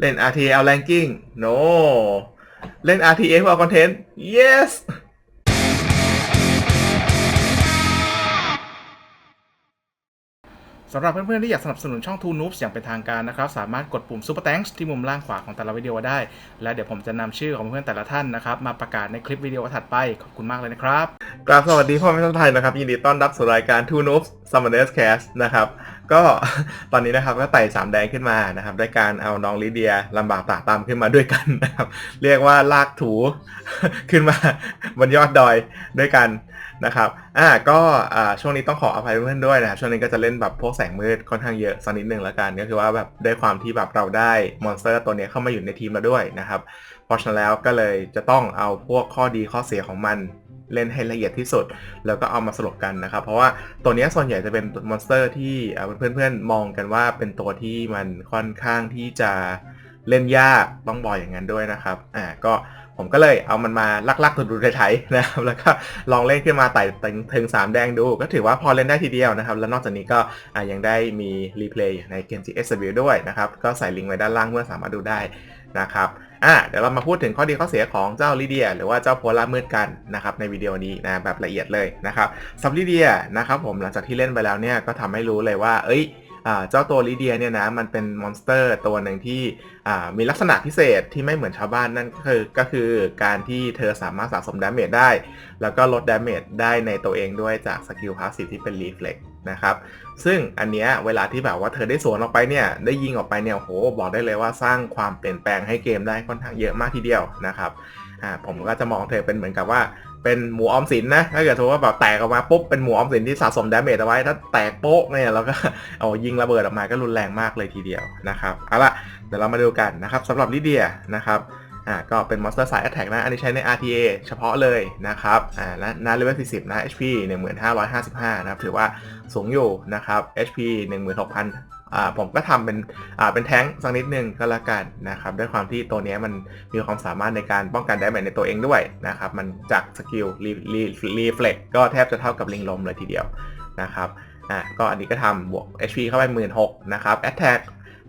เล่น RTA เอา ranking no เล่น RTA เพื่อเอา content yes สำหรับเพื่อนๆ ที่อยากสนับสนุนช่อง t ู Noobs อย่างเป็นทางการนะครับ สามารถกดปุ่ม Super Thanks ที่มุมล่างขวาของแต่ละวิดีโอได้ และเดี๋ยวผมจะนำชื่อของเพื่อนๆแต่ละท่านนะครับ มาประกาศในคลิปวิดีโอถัดไป ขอบคุณมากเลยนะครับ กราบสวัสดีพ่อแม่ท่านไทยนะครับ ยินดีต้อนรับสู่รายการ t ู Noobs Summoners Cast นะครับ ก็ตอนนี้นะครับก็ไต่สามแดงขึ้นมานะครับด้วยการเอาน้องลิเดียลำบากตาตามขึ้นมาด้วยกันนะครับเรียกว่าลากถูขึ้นมาบนยอดดอยด้วยกันนะครับอ่าก็อ่าช่วงนี้ต้องขออภัยเพื่อนด้วยนะช่วงนี้ก็จะเล่นแบบพวกแสงมืดค่อนข้างเยอะสักนิดนึงแล้วกัน ก็คือว่าแบบด้วยความที่แบบเราได้มอนสเตอร์ตัวนี้เข้ามาอยู่ในทีมเราด้วยนะครับเพราะฉะนั้นแล้วก็เลยจะต้องเอาพวกข้อดีข้อเสียของมัน เล่นให้ละเอียดที่สุด แล้วก็เอามาสรุปกันนะครับ เพราะว่าตัวนี้ส่วนใหญ่จะเป็นมอนสเตอร์ที่เพื่อนๆมองกันว่าเป็นตัวที่มันค่อนข้างที่จะเล่นยากต้องบอกอย่างนั้นด้วยนะครับอ่าก็ผมก็เลยเอามันมาลักๆดูๆไถๆนะครับแล้วก็ลองเล่นขึ้นมาไต่ถึง3แดงดู ก็ถือว่าพอเล่นได้ทีเดียวนะครับ แล้วนอกจากนี้ก็ยังได้มีรีเพลย์ในเกม GSW ด้วยนะครับ ก็ใส่ลิงก์ไว้ด้านล่างเพื่อสามารถดูได้นะครับอะเดี๋ยวเรามาพูดถึงข้อดีข้อเสียของเจ้าลิเดีย หรือว่าเจ้าโพลามืดกันนะครับในวิดีโอนี้นะแบบละเอียดเลยนะครับซับลิเดียนะครับผมหลังจากที่เล่นไปแล้วเนี่ยก็ทำให้รู้เลยว่า เอ้ยเจ้าตัวลิเดียเนี่ยนะมันเป็นมอนสเตอร์ตัวหนึ่งที่มีลักษณะพิเศษที่ไม่เหมือนชาวบ้านนั่นก็คือก็คือการที่เธอสามารถสะสมดาเมจได้ แล้วก็ลดดาเมจได้ในตัวเองด้วยจากสกิลพาสซีฟที่เป็นรีเฟล็ก นะครับ ซึ่งอันเนี้ยเวลาที่แบบว่าเธอได้สวนออกไปเนี่ยได้ยิงออกไปเนี่ยโหบอกได้เลยว่าสร้างความเปลี่ยนแปลงให้เกมได้ค่อนข้างเยอะมากทีเดียวนะครับอ่าผมก็จะมองเธอเป็นเหมือนกับว่าเป็นหมูออมสินนะถ้าเกิดสมมติว่าแบบแตกออกมาปุ๊บเป็นหมูออมสินที่สะสมดาเมจเอาไว้ถ้าแตกโป๊กเนี่ยเราก็เอายิงระเบิดออกมาก็รุนแรงมากเลยทีเดียวนะครับเอาละเดี๋ยวเรามาดูกันนะครับสำหรับลิเดียนะครับ อ่าก็เป็นมอนสเตอร์สายแอตแทกนะ อันนี้ใช้ใน RTA เฉพาะเลยนะครับอ่าและนาเลเวล40 นะ HP 1555 นะครับ ถือว่าสูงอยู่นะครับ HP 16,000อ่าผมก็ทำเป็นอ่าเป็นแท้งสักนิดนึงก็แล้วกันนะครับด้วยความที่ตัวนี้มันมีความสามารถในการป้องกันได้แบบในตัวเองด้วยนะครับมันจากสกิลรีรีรีเฟล็กก็แทบจะเท่ากับลิงลมเลยทีเดียวนะครับอ่าก็อันนี้ก็ทำบวก HP เข้าไปหมื่นนะครับแอตแทก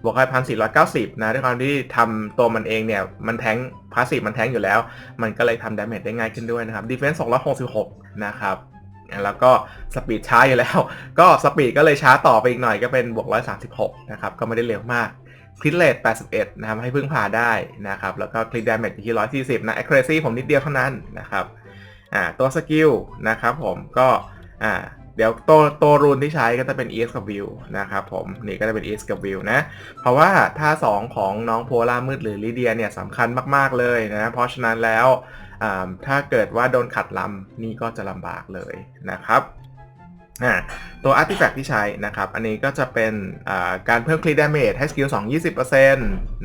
บวกไปพันสี่ร้อยเก้าสิบนะด้วยความที่ทำตัวมันเองเนี่ย มันแทงพาสซีฟมันแทงอยู่แล้ว มันก็เลยทำดาเมจได้ง่ายขึ้นด้วยนะครับดีเฟนส์สองร้อยหกสิบหกนะครับแล้วก็สปีดช้าอยู่แล้ว ก็สปีดก็เลยช้าต่อไปอีกหน่อยก็เป็นบวก136นะครับก็ไม่ได้เร็วมากคลิกเลท81 นะครับ ให้พึ่งพาได้นะครับ แล้วก็คลิกดาเมจอยู่ที่ 140 นะ accuracy ผมนิดเดียวเท่านั้นนะครับ อ่า ตัวสกิลนะครับผมก็ อ่า เดี๋ยวตัวตัวรูนที่ใช้ก็จะเป็น ES กับ View นะครับผมนี่ก็จะเป็น ES กับ View นะ เพราะว่าท่า 2 ของน้องโพล่ามืดหรือลิเดียเนี่ยสำคัญมากๆเลยนะเพราะฉะนั้นแล้วถ้าเกิดว่าโดนขัดลำนี่ก็จะลำบากเลยนะครับ ตัวอาร์ติแฟกต์ที่ใช้นะครับ อันนี้ก็จะเป็นการเพิ่มคลิดาเมจให้สกิล2 20%น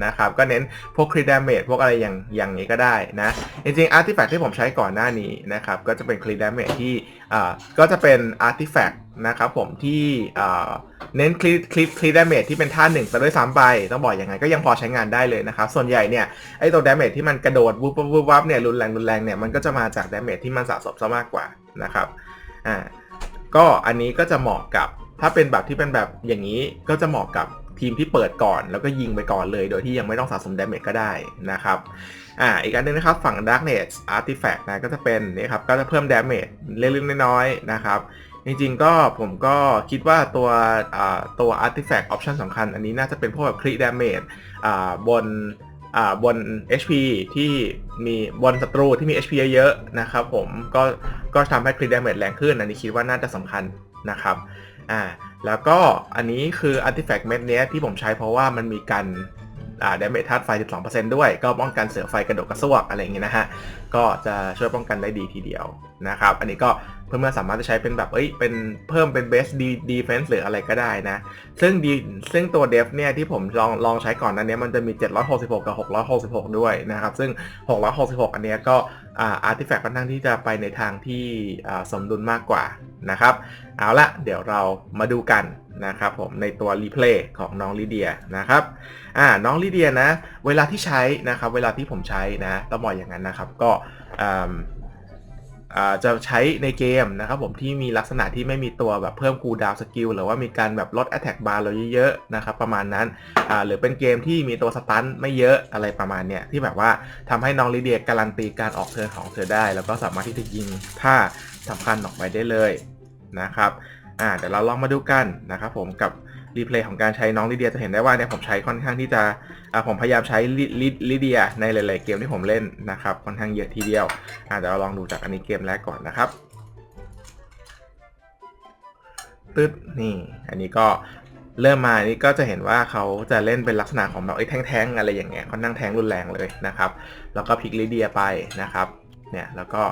ะครับ ก็เน้นพวกคลิดาเมจพวกอะไรอย่างอย่างนี้ก็ได้นะ จริงๆอาร์ติแฟกต์ที่ผมใช้ก่อนหน้านี้นะครับ ก็จะเป็นคลิดาเมจที่ก็จะเป็นอาร์ติแฟกต์นะครับผมที่เน้นคลิคลิคลิดาเมจที่เป็นท่าหนึ่งซะด้วยซ้ำไปต้องบอกอยังไงก็ยังพอใช้งานได้เลยนะครับ ส่วนใหญ่เนี่ยไอตัวดาเมจที่มันกระโดดวุบวุบวับเนี่ยรุนแรงรุนแรงเนี่ยมันก็จะมาจากดาเมจที่มันสะสมซะมากกว่านะครับอ่า ก็อันนี้ก็จะเหมาะกับ ถ้าเป็นแบบที่เป็นแบบอย่างนี้ก็จะเหมาะกับทีมที่เปิดก่อน แล้วก็ยิงไปก่อนเลย โดยที่ยังไม่ต้องสะสมดาเมจก็ได้นะครับอ่าอีกอันนึงนะครับฝั่ง Darkness Artifact นะก็จะเป็นนี่ครับก็จะเพิ่มดาเมจเล็กๆน้อยๆนะครับจริงๆก็ผมก็คิดว่าตัวตัว Artifact Option สำคัญ อันนี้น่าจะเป็นพวกแบบคลิดาเมจบน บน HP ที่มีบนศัตรูที่มี HP เยอะๆนะครับผมก็ก็ทำให้คลิดาเมจแรงขึ้น อันนี้คิดว่าน่าจะสำคัญนะครับอ่าแล้วก็อันนี้คืออาร์ติแฟกต์เม็ดนี้ที่ผมใช้เพราะว่ามันมีการอ่าดาเมจธาตุไฟ 12%ด้วย ก็ป้องกันเสือไฟกระโดดกระซวกอะไรอย่างเงี้ยนะฮะ ก็จะช่วยป้องกันได้ดีทีเดียวนะครับ อันนี้ก็ เพื่อนๆสามารถจะใช้เป็นแบบ เอ้ย เป็นเพิ่มเป็นเบสดีดีเฟนส์หรืออะไรก็ได้นะ ซึ่งดีซึ่งตัวเดฟเนี่ยที่ผมลองลองใช้ก่อนนั้นเนี้ยมันจะมี 766 กับ 666 ด้วยนะครับ ซึ่ง 666 อันเนี้ยก็อาร์ติแฟกต์ค่อนข้างที่จะไปในทางที่สมดุลมากกว่านะครับ เอาละเดี๋ยวเรามาดูกันนะครับผมในตัวรีเพลย์ของน้องลิเดียนะครับอ่าน้องลิเดียนะ เวลาที่ใช้นะครับ เวลาที่ผมใช้นะต้องบอกอย่างนั้นนะครับ ก็อ่า จะใช้ในเกมนะครับผมที่มีลักษณะที่ไม่มีตัวแบบเพิ่มคูลดาวสกิลหรือว่ามีการแบบลด Attack Bar เราเยอะๆนะครับประมาณนั้นหรือเป็นเกมที่มีตัวสตันไม่เยอะอะไรประมาณเนี้ยที่แบบว่าทำให้น้องลิเดียการันตีการออกเทิร์นของเธอได้ แล้วก็สามารถที่จะยิงท่าสำคัญออกไปได้เลยนะครับอ่าเดี๋ยวเราลองมาดูกันนะครับผมกับ รีเพลย์ของการใช้น้องลิเดียจะเห็นได้ว่าเนี่ยผมใช้ค่อนข้างที่จะผมพยายามใช้ลิลิเดียในหลาย ๆ เกมที่ผมเล่นนะครับค่อนข้างเยอะทีเดียวอาเดี๋ยวเราลองดูจากอันนี้เกมแรกก่อนนะครับตึ๊ดนี่อันนี้ก็เริ่มมานี่ก็จะเห็นว่าเขาจะเล่นเป็นลักษณะของแบบไอ้แท้งๆอะไรอย่างเงี้ยค่อนข้งแท้งรุนแรงเลยนะครับ แล้วก็พลิกลิเดียไปนะครับ เนี่ยแล้วก็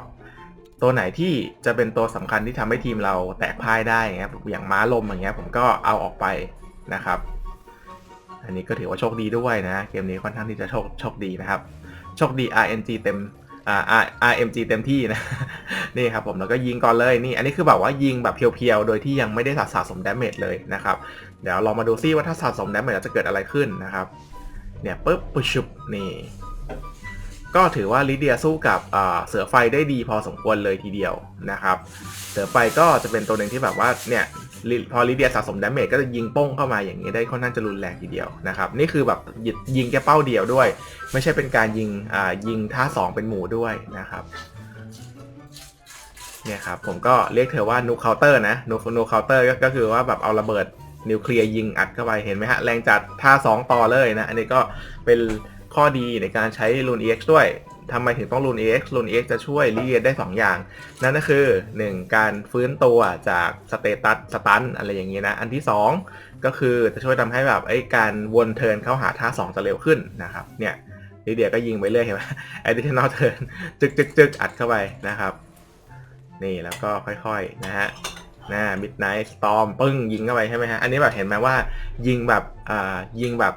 ตัวไหนที่จะเป็นตัวสำคัญที่ทำให้ทีมเราแตกพ่ายได้อย่างเงี้ยอย่างม้าลมอย่างเงี้ยผมก็เอาออกไปนะครับ อันนี้ก็ถือว่าโชคดีด้วยนะ เกมนี้ค่อนข้างที่จะโชคโชคดีนะครับ โชคดี RNG เต็มอ่า R RMG เต็มที่นะ นี่ครับผมแล้วก็ยิงก่อนเลยนี่ อันนี้คือแบบว่ายิงแบบเพียวๆ โดยที่ยังไม่ได้สะสมดาเมจเลยนะครับ เดี๋ยวลองมาดูซิว่าถ้าสะสมดาเมจจะเกิดอะไรขึ้นนะครับ เนี่ยปุ๊บปุ๊บชุบนี่ ก็ถือว่าลิเดียสู้กับเสือไฟได้ดีพอสมควรเลยทีเดียวนะครับ เสือไฟก็จะเป็นตัวหนึ่งที่แบบว่าเนี่ยพอลิเดียสะสมดาเมจก็จะยิงป้งเข้ามาอย่างนี้ได้ค่อนข้างจะรุนแรงทีเดียวนะครับ นี่คือแบบยิงแค่เป้าเดียวด้วย ไม่ใช่เป็นการยิงยิงท่า 2 เป็นหมู่ด้วยนะครับเนี่ยครับผมก็เรียกเธอว่านูเคาน์เตอร์นะนูนูเคาน์เตอร์ก็คือว่าแบบเอาระเบิดนิวเคลียร์ยิงอัดเข้าไปเห็นไหมฮะแรงจัดท่า 2 ต่อเลยนะ อันนี้ก็เป็น ข้อดีในการใช้ลูน EX ด้วยทำไมถึงต้องลูน EX ลูน EX จะช่วยลิเดียได้ 2 อย่าง นั่นก็คือ 1 การฟื้นตัวจากสเตตัสสตันอะไรอย่างนี้นะ อันที่ 2 ก็คือจะช่วยทำให้แบบไอ้การวนเทิร์นเข้าหาท่า 2 จะเร็วขึ้นนะครับ เนี่ยลิเดียก็ยิงไปเรื่อยเห็นไหม additional turn จึกจึกจึกอัดเข้าไปนะครับ นี่แล้วก็ค่อยๆนะฮะนะ midnight storm ปึ้งยิงเข้าไปใช่ไหมฮะ อันนี้แบบเห็นไหมว่ายิงแบบอ่ายิงแบบ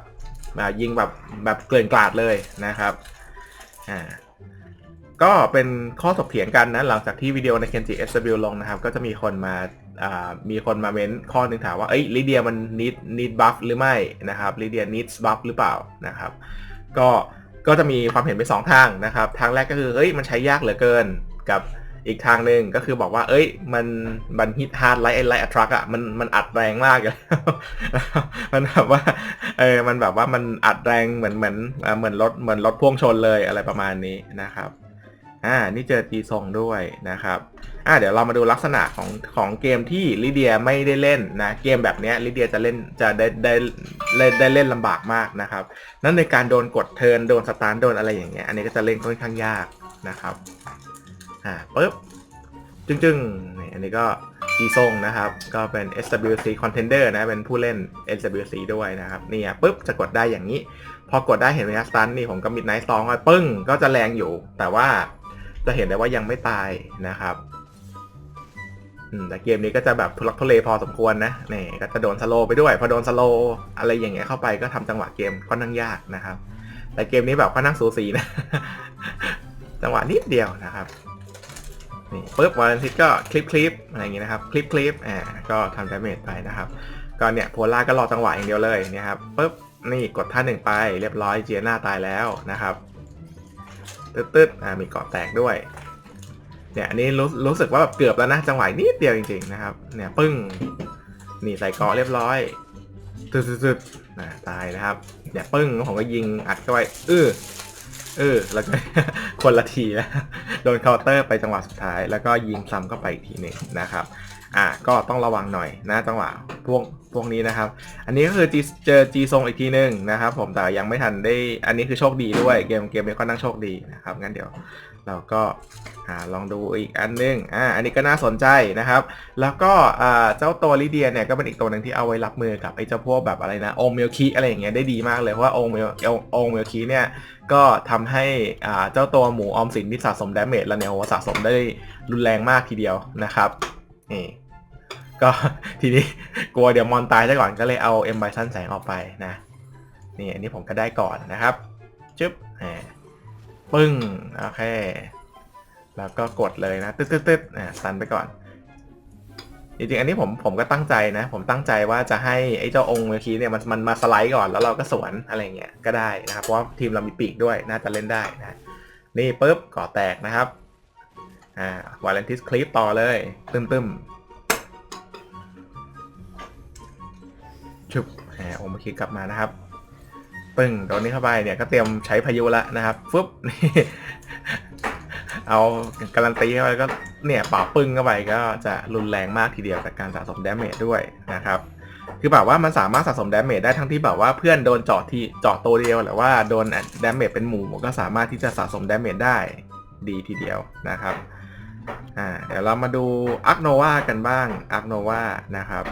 อ่ายิงแบบแบบเกลื่อนกลาดเลยนะครับอ่าก็เป็นข้อถกเถียงกันนะหลังจากที่วิดีโอใน Kenji SW ลงนะครับ ก็จะมีคนมาอ่ามีคนมาเม้นข้อนึงถามว่าเอ้ยลิเดียมัน need need buff หรือไม่นะครับลิเดีย needs buff หรือเปล่านะครับ ก็ก็จะมีความเห็นไปสองทางนะครับ ทางแรกก็คือเอ้ยมันใช้ยากเหลือเกินกับ อีกทางหนึ่งก็คือบอกว่า เอ้ย มันมันฮิตฮาร์ดไลท์ไลท์อัทรักอะมันมันอัดแรงมากเลยมันแบบว่าเออมันแบบว่ามันอัดแรงเหมือนเหมือนเหมือนรถเหมือนรถพ่วงชนเลยอะไรประมาณนี้นะครับอ่านี่เจอตีทรงด้วยนะครับอ่าเดี๋ยวเรามาดูลักษณะของของเกมที่ลิเดียไม่ได้เล่นนะเกมแบบนี้ลิเดียจะเล่นจะได้ได้ได้ได้เล่นลำบากมากนะครับนั่นในการโดนกดเทิร์นโดนสตาร์โดนอะไรอย่างเงี้ยอันนี้ก็จะเล่นค่อนข้างยากนะครับ อ่าปึ๊บจึงๆนี่อันนี้ก็อีซงนะครับ ก็เป็น SWC Contender นะ เป็นผู้เล่น SWC ด้วยนะครับนี่ปึ๊บจะกดได้อย่างนี้ พอกดได้เห็นไหมครับสตันนี่ผมก็มิดไนท์ซองปึ้ง ก็จะแรงอยู่ แต่ว่าจะเห็นได้ว่ายังไม่ตายนะครับแต่เกมนี้ก็จะแบบทุลักทุเลพอสมควรนะนี่ก็จะโดนสโลไปด้วย พอโดนสโลอะไรอย่างเงี้ยเข้าไปก็ทำจังหวะเกมค่อนข้างยากนะครับ แต่เกมนี้แบบค่อนข้างสูสีนะ จังหวะนิดเดียวนะครับ นี่ปุ๊บวันอาทิตก็คลิปคลิปอะไรอย่างงี้นะครับคลิปคลิปอ่าก็ทำดาเมจไปนะครับก็เนี่ยโพล่าก็รอจังหวะอย่างเดียวเลยเนี่ยครับปุ๊บนี่กดท่าหนึ่งไปเรียบร้อยเจียนาตายแล้วนะครับตึ๊ดตึ๊ดอ่ามีเกาะแตกด้วยเนี่ยอันนี้รู้รู้สึกว่าแบบเกือบแล้วนะจังหวะนิดเดียวจริงๆนะครับเนี่ยปึ้งนี่ใส่เกาะเรียบร้อยตึ๊ดตึ๊ดตึ๊ดอ่าตายนะครับเนี่ยปึ้งผมก็ยิงอัดเข้าไปอื้อ เออ แล้วก็ คนละทีนะโดนเคาน์เตอร์ไปจังหวะสุดท้าย แล้วก็ยิงซ้ำเข้าไปอีกทีหนึ่งนะครับ อะก็ต้องระวังหน่อยนะจังหวะพวกพวกนี้นะครับ อันนี้ก็คือเจอ G ทรงอีกทีหนึ่งนะครับ ผมแต่ยังไม่ทันได้ อันนี้คือโชคดีด้วยเกมเกมนี้ก็นั่งโชคดีนะครับงั้นเดี๋ยว เราก็อ่าลองดูอีกอันนึงอ่าอันนี้ก็น่าสนใจนะครับ แล้วก็เจ้าตัวลิเดียเนี่ยก็เป็นอีกตัวหนึ่งที่เอาไว้รับมือกับไอ้เจ้าพวกแบบอะไรนะโอเมลคีอะไรอย่างเงี้ยได้ดีมากเลยเพราะว่าโอเมลโอเมลคีเนี่ยก็ทำให้อ่าเจ้าตัวหมูออมสินที่สะสมดาเมจแล้วเนี่ยสะสมได้รุนแรงมากทีเดียวนะครับนี่ก็ทีนี้กลัวเดี๋ยวมอนตายซะก่อนก็เลยเอาเอ็มไบซันแสงออกไปนะนี่อันนี้ผมก็ได้ก่อนนะครับจึ๊บ ปึ้ง โอเค แล้วก็กดเลยนะ ตึ๊ดตึ๊ดตึ๊ดอ่าสันไปก่อน จริงๆ อันนี้ผมผมก็ตั้งใจนะ ผมตั้งใจว่าจะให้ไอ้เจ้าองค์เมื่อกี้เนี่ยมันมันมาสไลด์ก่อนแล้วเราก็สวนอะไรเงี้ยก็ได้นะครับ เพราะว่าทีมเรามีปีกด้วยน่าจะเล่นได้นะ นี่ปุ๊บก่อแตกนะครับ อ่าวาเลนติสคลิปต่อเลย ตึมตึมชุบแหมโอมาคิดกลับมานะครับ ปึ้งโดนนี้เข้าไปเนี่ยก็เตรียมใช้พายุละนะครับฟึบนี่เอาการันตีเข้าไปก็เนี่ยป่าปึ้งเข้าไปก็จะรุนแรงมากทีเดียวกับการสะสมดาเมจด้วยนะครับคือแบบว่ามันสามารถสะสมดาเมจได้ทั้งที่แบบว่าเพื่อนโดนเจาะที่เจาะตัวเดียวหรือว่าโดนดาเมจเป็นหมู่ก็สามารถที่จะสะสมดาเมจได้ดีทีเดียวนะครับอ่าเดี๋ยวเรามาดูอักโนวากันบ้างอักโนวานะครับ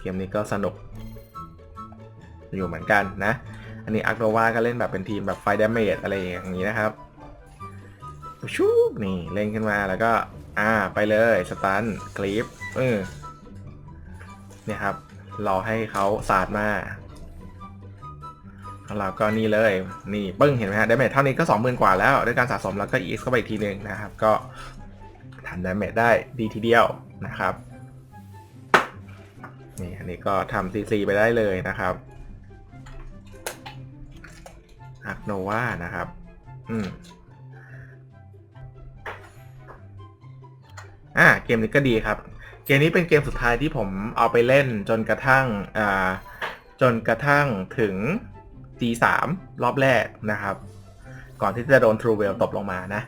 เกมนี้ก็สนุก อยู่เหมือนกันนะ อันนี้อักโนวาก็เล่นแบบเป็นทีมแบบไฟดาเมจอะไรอย่างนี้นะครับชูนี่เล่นขึ้นมาแล้วก็ อ่าไปเลยสตันคลิปเออเนี่ยครับรอให้เขาสาดมาแล้วเราก็นี่เลยนี่ปึ้งเห็นไหมฮะดาเมจเท่านี้ก็ 20,000 กว่าแล้วด้วยการสะสมแล้วก็ EX เข้าไปอีกทีหนึ่งนะครับ ก็ทำดาเมจได้ดีทีเดียวนะครับนี่อันนี้ก็ทำ CC ไปได้เลยนะครับ อักโนวานะครับ อืมอ่าเกมนี้ก็ดีครับ เกมนี้เป็นเกมสุดท้ายที่ผมเอาไปเล่นจนกระทั่งอ่าจนกระทั่งถึง G3 รอบแรกนะครับ ก่อนที่จะโดน True w e l l ตบลงมานะ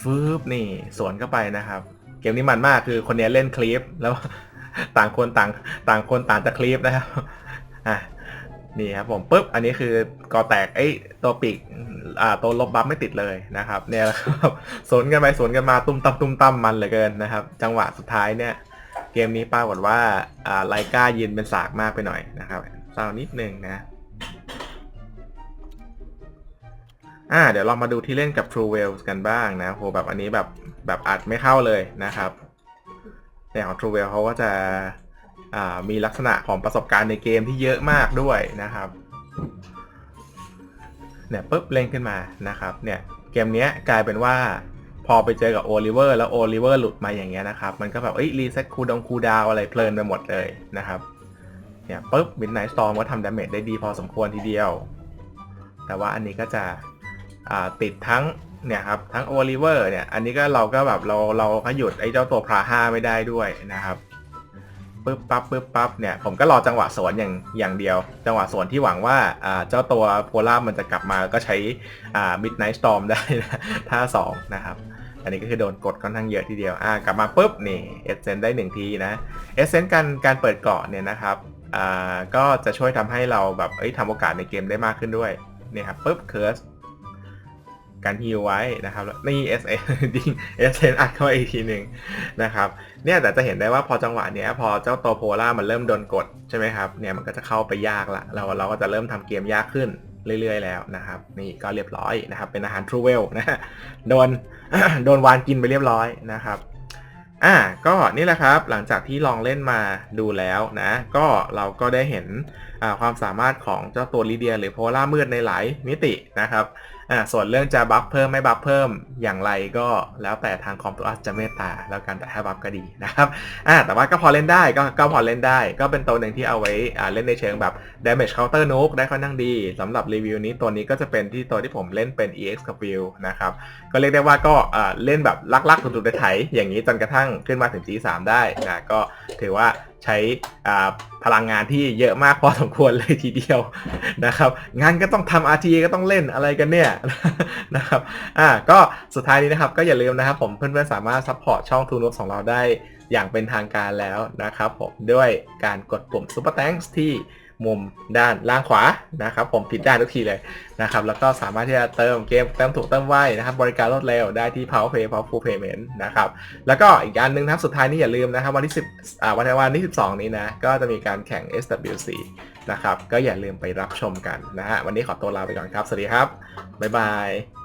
ฟืบนี่ สวนเข้าไปนะครับ เกมนี้มันมากคือคนนี้เล่นคลิปแล้วต่างคนต่าง ต่างคนต่างจะคลิปนะครับอะ นี่ครับผมปุ๊บอันนี้คือกอแตกไอ้ตัวปีกอ่าตัวลบบัฟไม่ติดเลยนะครับ เนี่ยครับสวนกันไปสวนกันมาตุ้มตั้มตุ้มตั้มมันเหลือเกินนะครับ จังหวะสุดท้ายเนี่ย เกมนี้ปรากฏว่าอ่าไลกายืนเป็นสากมากไปหน่อยนะครับเศร้านิดนึงนะอ่าเดี๋ยวเรามาดูที่เล่นกับ True w e l l กันบ้างนะโหแบบอันนี้แบบแบบอัดไม่เข้าเลยนะครับแต่ของ True w e l l เขาก็จะ มีลักษณะของประสบการณ์ในเกมที่เยอะมากด้วยนะครับเนี่ยปุ๊บเล่นขึ้นมานะครับเนี่ยเกมนี้กลายเป็นว่าพอไปเจอกับโอลิเวอร์แล้วโอลิเวอร์หลุดมาอย่างเงี้ยนะครับมันก็แบบเอ้ยรีเซ็ตคูดองคูดาวอะไรเพลินไปหมดเลยนะครับเนี่ยปุ๊บมิดไนท์สตอมก็ทำดาเมจได้ดีพอสมควรทีเดียว แต่ว่าอันนี้ก็จะติดทั้งเนี่ยครับทั้งโอลิเวอร์เนี่ยอันนี้ก็เราก็แบบเราเราก็หยุดไอ้เจ้าตัวพราห้าไม่ได้ด้วยนะครับ ปึ๊บปั๊บปึ๊บปั๊บเนี่ยผมก็รอจังหวะสวนอย่างอย่างเดียว จังหวะสวนที่หวังว่าอ่าเจ้าตัวโพล่ามันจะกลับมาก็ใช้อ่ามิดไนท์สตอมได้นะท่าสองนะครับ อันนี้ก็คือโดนกดค่อนข้างเยอะทีเดียวอ่ากลับมาปุ๊บนี่เอเซนได้หนึ่งทีนะเอเซนการการเปิดเกาะเนี่ยนะครับอ่าก็จะช่วยทำให้เราแบบเอ้ยทำโอกาสในเกมได้มากขึ้นด้วยนี่ครับปุ๊บเคิร์ส การฮิวไว้นะครับแล้วนี่ S อดิง S เอัดเข้าอีกทีหนึ่งนะครับเนี่ยแต่จะเห็นได้ว่าพอจังหวะเนี้ยพอเจ้าตัวโพล่ามันเริ่มโดนกดใช่ไหมครับเนี่ยมันก็จะเข้าไปยากละเราเราก็จะเริ่มทำเกมยากขึ้นเรื่อยๆแล้วนะครับนี่ก็เรียบร้อยนะครับเป็นอาหารทรูเวลนะโดนโดนวานกินไปเรียบร้อยนะครับอ่าก็นี่แหละครับหลังจากที่ลองเล่นมาดูแล้วนะก็เราก็ได้เห็นอ่าความสามารถของเจ้าตัวลีเดีย หรือโพล่ามืดในหลายมิตินะครับ อ่าส่วนเรื่องจะบัฟเพิ่มไม่บัฟเพิ่มอย่างไรก็แล้วแต่ทางคอมตัวอัสจะเมตตาแล้วกันแต่ถ้าบัฟก็ดีนะครับอ่าแต่ว่าก็พอเล่นได้ก็ก็พอเล่นได้ ก็เป็นตัวหนึ่งที่เอาไว้อ่าเล่นในเชิงแบบ damage counter nuke ได้ค่อนข้างดีสำหรับรีวิวนี้ตัวนี้ก็จะเป็นที่ตัวที่ผมเล่นเป็น ex กับ view นะครับก็เรียกได้ว่าก็อ่าเล่นแบบลักๆสุดๆไถอย่างนี้จนกระทั่งขึ้นมาถึง G3 ได้นะก็ถือว่า ใช้พลังงานที่เยอะมากพอสมควรเลยทีเดียวนะครับงานก็ต้องทำ RT ก็ต้องเล่นอะไรกันเนี่ยนะครับอ่าก็สุดท้ายนี้นะครับก็อย่าลืมนะครับผมเพื่อนๆสามารถซัพพอร์ตช่องทูน f ของเราได้อย่างเป็นทางการแล้วนะครับผมด้วยการกดปุ่ม Super Thanks ที่ มุมด้านล่างขวานะครับ ผมผิดด้านทุกทีเลยนะครับ แล้วก็สามารถที่จะเติมเกมเติมถูกเติมไวนะครับ บริการรวดเร็วได้ที่ Power Pay Powerful Payment นะครับ แล้วก็อีกอันหนึงนะครับสุดท้ายนี้อย่าลืมนะครับ วันที่ 10อ่าวันในวันที่ 12 นี้นะ ก็จะมีการแข่ง SWC นะครับ ก็อย่าลืมไปรับชมกันนะฮะวันนี้ขอตัวลาไปก่อนครับ สวัสดีครับบ๊ายบาย